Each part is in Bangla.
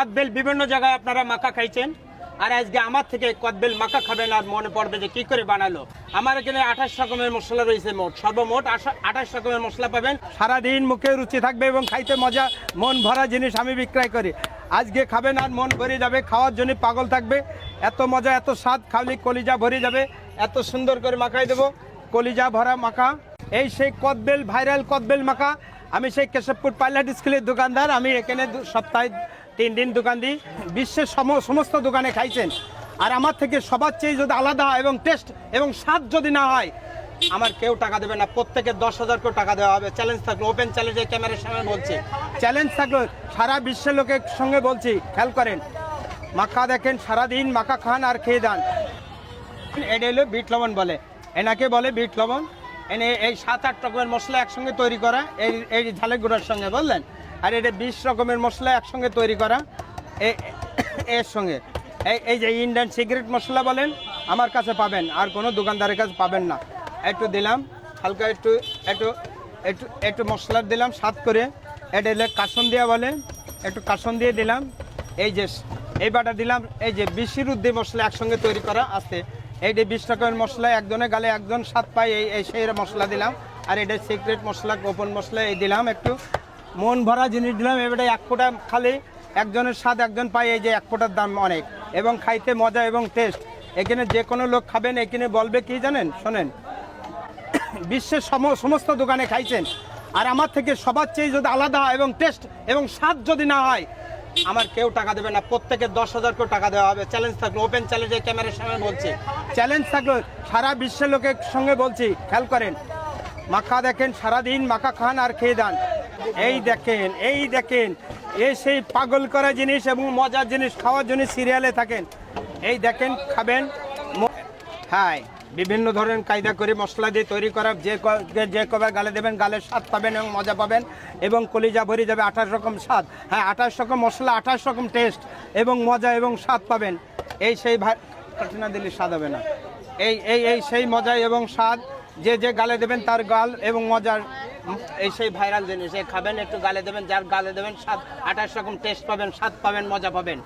কদবেল বিভিন্ন জায়গায় আপনারা মাখা খাইছেন। আর আজকে আমার থেকে কদবেল মাখা খাবেন আর মনে পড়বে যে কি করে বানালো। আমার এখানে আঠাশ রকমের মশলা রয়েছে মোট। সর্বমোট আঠাশ রকমের মশলা পাবেন। সারাদিন মুখে রুচি থাকবে এবং খাইতে মজা, মন ভরা জিনিস আমি বিক্রয় করি। আজকে খাবেন আর মন ভরে যাবে, খাওয়ার জন্য পাগল থাকবে। এত মজা, এত স্বাদ খাওয়ালি কলিজা ভরে যাবে। এত সুন্দর করে মাখাই দেবো। কলিজা ভরা মাখা। এই সেই কদবেল, ভাইরাল কদবেল মাখা। আমি সেই কেশবপুর পাইলট স্কুলের দোকানদার। আমি এখানে সপ্তাহে তিন দিন দোকান দিই। বিশ্বের সম- সমস্ত দোকানে খাইছেন। আর আমার থেকে সবার চেয়ে যদি আলাদা এবং টেস্ট এবং স্বাদ যদি না হয়, আমার কেউ টাকা দেবে না। প্রত্যেকে দশ হাজার করে টাকা দেওয়া হবে। চ্যালেঞ্জ থাকল। ওপেন চ্যালেঞ্জে ক্যামেরার সামনে বলছি। চ্যালেঞ্জ থাকল। সারা বিশ্বের লোকের সঙ্গে বলছি, খেয়াল করেন। মাখা দেখেন, সারাদিন মাখা খান আর খেয়ে দেন এটা হলো বিট লবণ বলে। এনাকে বলে বিট লবণ। এনে এই সাত আট রকমের মশলা একসঙ্গে তৈরি করা। এই এই ঝালের গুঁড়ার সঙ্গে বললেন আর এটা বিশ রকমের মশলা একসঙ্গে তৈরি করা। এর সঙ্গে। এই এই যে ইন্ডিয়ান সিগারেট মশলা বলেন, আমার কাছে পাবেন, আর কোনো দোকানদারের কাছে পাবেন না। একটু দিলাম, হালকা একটু একটু একটু একটু মশলা দিলাম সাত করে। এটা এলে কাসন দেওয়া বলে, একটু কাসন দিয়ে দিলাম। এই যে, এই বাটা দিলাম, এই যে বিশির উদ্দি মশলা একসঙ্গে তৈরি করা আছে। এই যে বিশ টাকার মশলা, একজনে গালে একজন স্বাদ পাই এই সেই মশলা দিলাম। আর এটা সিক্রেট মশলা, গোপন মশলা, এই দিলাম একটু। মন ভরা জিনিস দিলাম, এবারে এক ফোঁটা খালি। একজনের স্বাদ একজন পাই এই যে এক ফোঁটার দাম অনেক। এবং খাইতে মজা এবং টেস্ট এখানে যে কোনো লোক খাবেন, এখানে বলবে কি জানেন? শোনেন। বিশ্বের সম- সমস্ত দোকানে খাইছেন। আর আমার থেকে সবার চেয়ে যদি আলাদা হয় এবং টেস্ট এবং স্বাদ যদি না হয় আমার কেউ টাকা দেবে না, প্রত্যেকে দশ হাজার করে টাকা দেওয়া হবে। চ্যালেঞ্জ থাকল ওপেন চ্যালেঞ্জে ক্যামেরার সামনে বলছি। চ্যালেঞ্জ থাকল, সারা বিশ্বের লোকের সঙ্গে বলছি, খেয়াল করেন। মাখা দেখেন, সারাদিন মাখা খান আর খেয়ে দেন। এই দেখেন এই দেখেন এই সেই পাগল করা জিনিস এবং মজার জিনিস, খাওয়ার জন্য সিরিয়ালে থাকেন। এই দেখেন, খাবেন হ্যাঁ বিভিন্ন ধরনের কায়দা করে মশলা দিয়ে তৈরি করা, যে যে- কবে গালে দেবেন, গালের স্বাদ পাবেন এবং মজা পাবেন এবং কলিজা ভরে যাবে আঠাশ রকম স্বাদ। হ্যাঁ আঠাশ রকম মশলা, আঠাশ রকম টেস্ট এবং মজা এবং স্বাদ পাবেন। এই সেই ভাই না দিলে স্বাদ হবে না। এই এই এই সেই মজা এবং স্বাদ যে যে গালে দেবেন তার গাল এবং মজার এই সেই ভাইরাল জিনিস। খাবেন একটু গালে দেবেন যার গালে দেবেন স্বাদ আঠাশ রকম টেস্ট পাবেন স্বাদ পাবেন মজা পাবেন।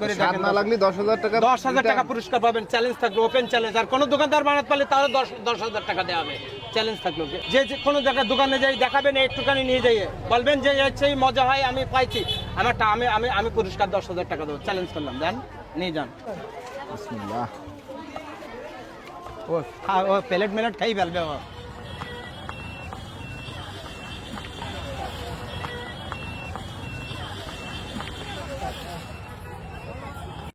করে দেখেন না লাগলে দশ হাজার টাকা দশ হাজার টাকা পুরস্কার পাবেন চ্যালেঞ্জ থাকল ওপেন চ্যালেঞ্জ আর কোনো দোকানদার বানাতে পারলে তাহলে দশ দশ হাজার টাকা দেওয়া হবে চ্যালেঞ্জ থাকল। যে যে কোনো জায়গায় দোকানে যাই দেখাবেন একটুখানি নিয়ে যাইয়ে বলবেন যে সেই মজা হয় আমি পাইছি। আমারটা আমি আমি আমি পুরস্কার দশ হাজার টাকা দেবো চ্যালেঞ্জ করলাম। যান নিয়ে যান। वो हाँ वो पेलेट मेलेट खाई फैल गए